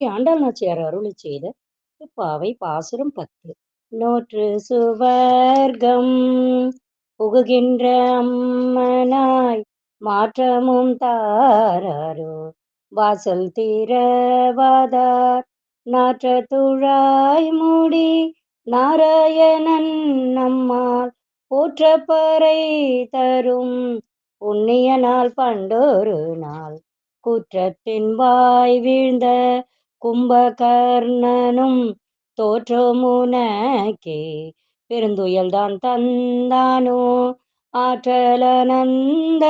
ஆண்டாள் நாச்சியார் அருளை செய்த திருப்பாவை பாசுரம் பத்து. நோற்று சுவர்க்கம் புகுகின்ற அம்மனாய் மாற்றமும் தாராரோ வாசல் தீரவாதார் நாற்ற துழாய் மூடி நாராயணன் நம்மால் போற்றப்பறை தரும் புண்ணிய நாள் பண்டொரு நாள். குற்றத்தின் வாய் வீழ்ந்த கும்பகர்ணனும் தோற்றமுனக்கே பெருந்துயல்தான் தந்தானோ? ஆற்றலனந்த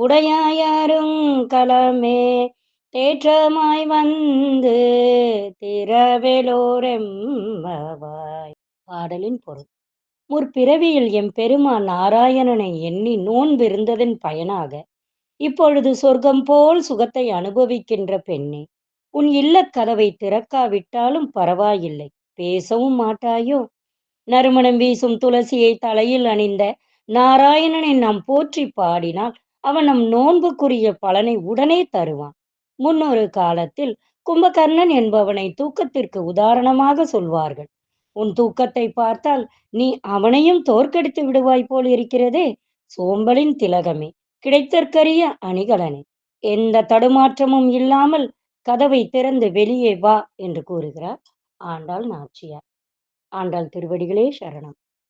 உடையாயருங் களமே. தேற்றமாய் வந்து திரவெலோரெம்பவாய் பாடலின் பொருள். முற்பிறவியில் எம் பெருமான் நாராயணனை எண்ணி நோன்பிருந்ததன் பயனாக இப்பொழுது சொர்க்கம் போல் சுகத்தை அனுபவிக்கின்ற பெண்ணே. உன் இல்லக் கதவை திறக்காவிட்டாலும் பரவாயில்லை. பேசவும் மாட்டாயோ? நறுமணம் வீசும் துளசியை தலையில் அணிந்த நாராயணனை நாம் போற்றி பாடினால் அவன் நம் நோன்புக்குரிய பலனை உடனே தருவான். முன்னொரு காலத்தில் கும்பகர்ணன் என்பவனை தூக்கத்திற்கு உதாரணமாக சொல்வார்கள். உன் தூக்கத்தை பார்த்தால் நீ அவனையும் தோற்கடித்து விடுவாய் போல் இருக்கிறதே. சோம்பலின் திலகமே கிடைத்தற்கரிய அணிகலனே. எந்த தடுமாற்றமும் இல்லாமல் கதவை திறந்து வெளியே வா என்று கூறுகிறார். ஆண்டாள் நாச்சியார். ஆண்டாள் திருவடிகளே சரணம்.